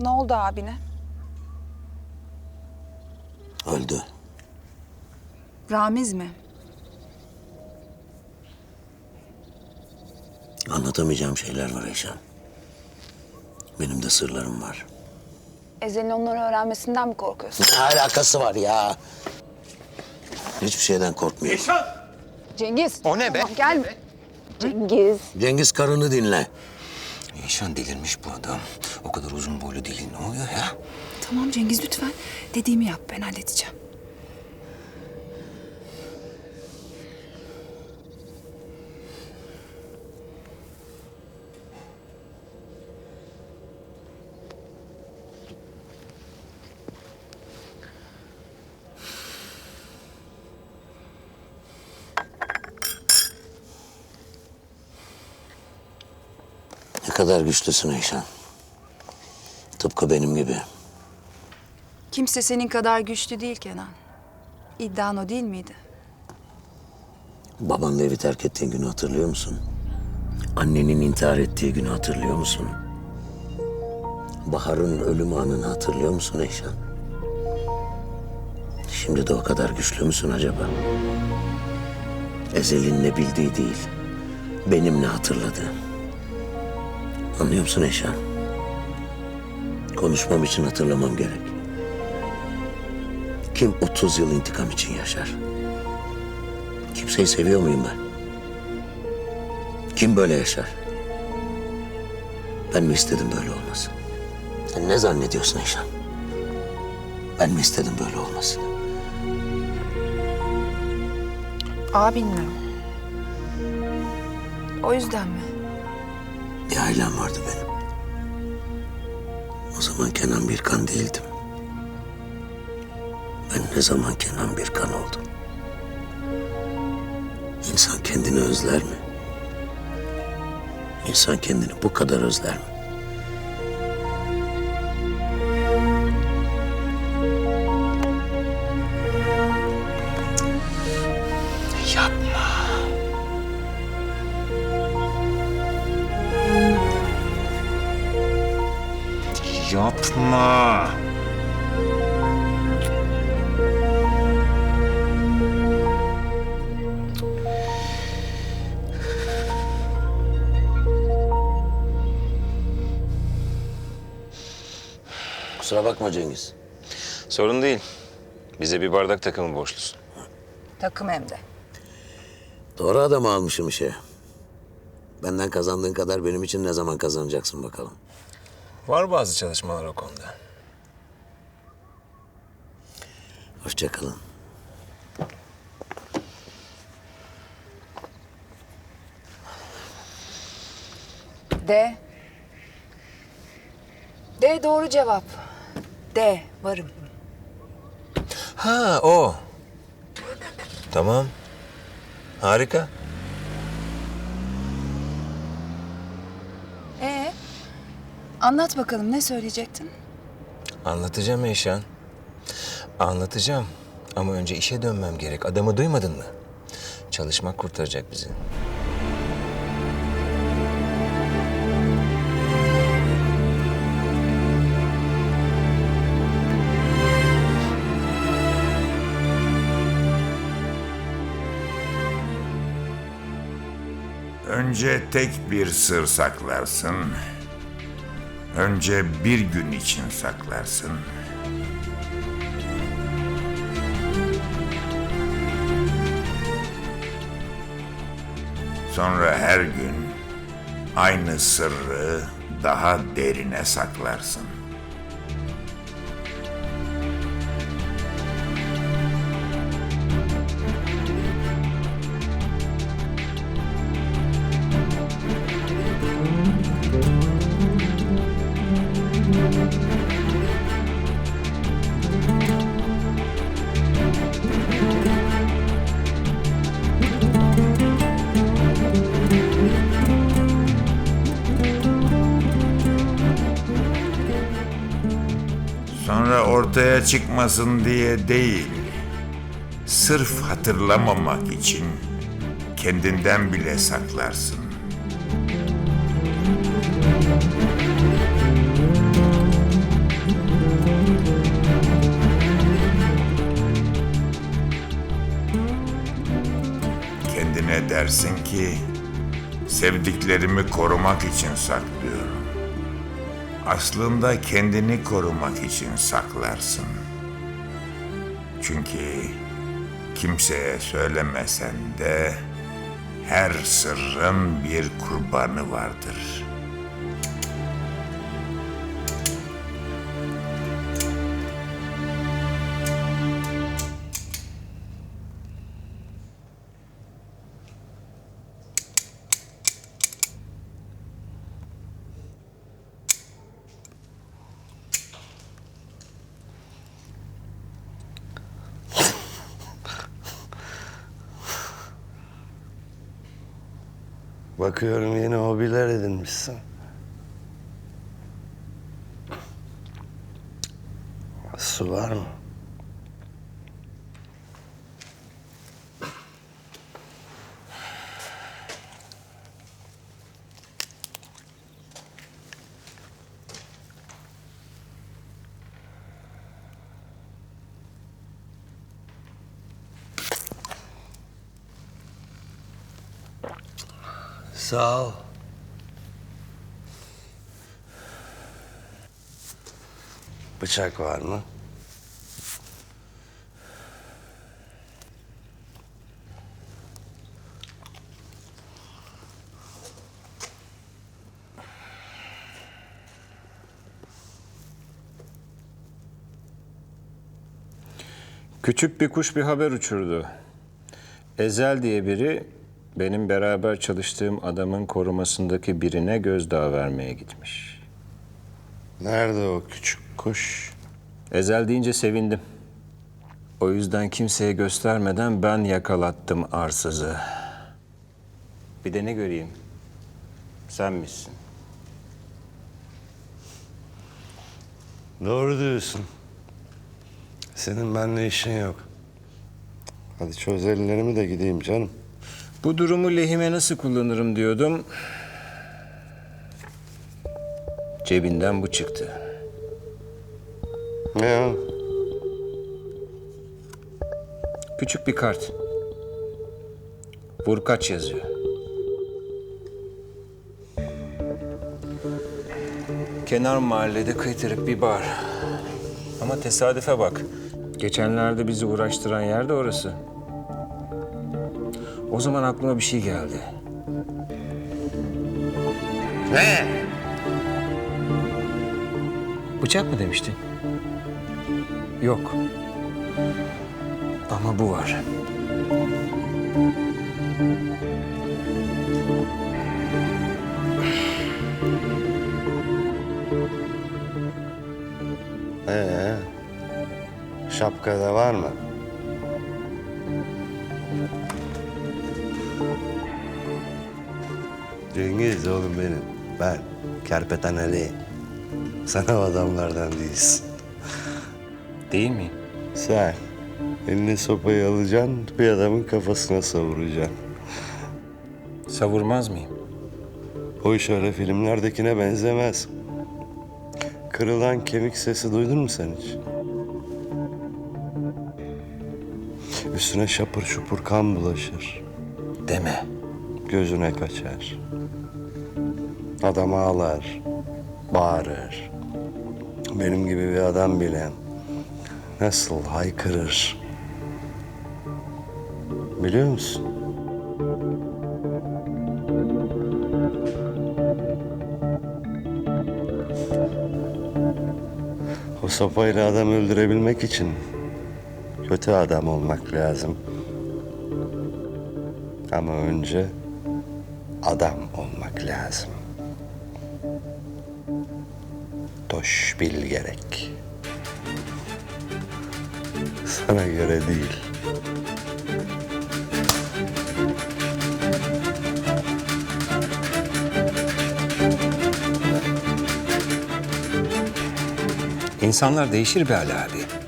Ne oldu abine? Öldü. Ramiz mi? Anlatamayacağım şeyler var Eyşan. Benim de sırlarım var. Ezel'in onları öğrenmesinden mi korkuyorsun? Ne alakası var ya? Hiçbir şeyden korkmuyorum. Cengiz. O ne be? Tamam, gelme. Cengiz. Cengiz karını dinle. Eyşan delirmiş bu adam. O kadar uzun boylu değil. Ne oluyor ya? Tamam Cengiz lütfen. Dediğimi yap ben halledeceğim. Kadar güçlüsün Eyşan. Tıpkı benim gibi. Kimse senin kadar güçlü değil Kenan. İddian o değil miydi? Babanla evi terk ettiğin günü hatırlıyor musun? Annenin intihar ettiği günü hatırlıyor musun? Bahar'ın ölüm anını hatırlıyor musun Eyşan? Şimdi de o kadar güçlü müsün acaba? Ezel'in ne bildiği değil, benim ne hatırladığım. Anlıyor musun Eyşan? Konuşmam için hatırlamam gerek. Kim 30 yıl intikam için yaşar? Kimseyi seviyor muyum ben? Kim böyle yaşar? Ben mi istedim böyle olmasını? Sen ne zannediyorsun Eyşan? Ben mi istedim böyle olmasını? Abinle. O yüzden mi? Bir ailem vardı benim. O zaman Kenan Birkan değildim. Ben ne zaman Kenan Birkan oldum? İnsan kendini özler mi? İnsan kendini bu kadar özler mi? Yapma. Kusura bakma Cengiz. Sorun değil. Bize bir bardak takımı borçlusun. Takım hem de. Doğru adamı almışım işe. Benden kazandığın kadar benim için ne zaman kazanacaksın bakalım. Var bazı çalışmalar o konuda. Hoşça kalın. D. D doğru cevap. D varım. Ha o. Tamam. Harika. Ee? Anlat bakalım ne söyleyecektin? Anlatacağım Eyşan. Anlatacağım. Ama önce işe dönmem gerek. Adamı duymadın mı? Çalışmak kurtaracak bizi. Önce tek bir sır saklarsın. Önce bir gün için saklarsın. Sonra her gün aynı sırrı daha derine saklarsın. ortaya çıkmasın diye değil, sırf hatırlamamak için kendinden bile saklarsın. Kendine dersin ki sevdiklerimi korumak için saklıyorum. Aslında kendini korumak için saklarsın. Çünkü kimseye söylemesen de her sırrın bir kurbanı vardır. Bakıyorum yeni hobiler edinmişsin. Su var mı? Sağ ol. Bıçak var mı? Küçük bir kuş bir haber uçurdu. Ezel diye biri benim beraber çalıştığım adamın korumasındaki birine gözdağı vermeye gitmiş. Nerede o küçük kuş? Ezel deyince sevindim. O yüzden kimseye göstermeden ben yakalattım arsızı. Bir de ne göreyim? Sen misin? Doğru diyorsun. Senin benimle işin yok. Hadi çöz ellerimi de gideyim canım. Bu durumu lehime nasıl kullanırım diyordum. Cebinden bu çıktı. Ne ya? Küçük bir kart. Vurkaç yazıyor. Kenar mahallede kıytırık bir bar. Ama tesadüfe bak. Geçenlerde bizi uğraştıran yer de orası. O zaman aklıma bir şey geldi. Ne? Bıçak mı demiştin? Yok. Ama bu var. Ee, şapkada var mı? Cengiz oğlum benim. Ben Kerpeten Ali. Sen o adamlardan değilsin. Değil miyim? Sen eline sopayı alacaksın, bir adamın kafasına savuracaksın. Savurmaz mıyım? O iş öyle filmlerdekine benzemez. Kırılan kemik sesi duydun mu sen hiç? Üstüne şapır şupur kan bulaşır. Deme. Gözüne kaçar. Adam ağlar, bağırır. Benim gibi bir adam bile nasıl haykırır. Biliyor musun? O sopayla adam öldürebilmek için kötü adam olmak lazım. Ama önce adam olmak lazım. Toş bil gerek. Sana göre değil. İnsanlar değişir be Ali abi.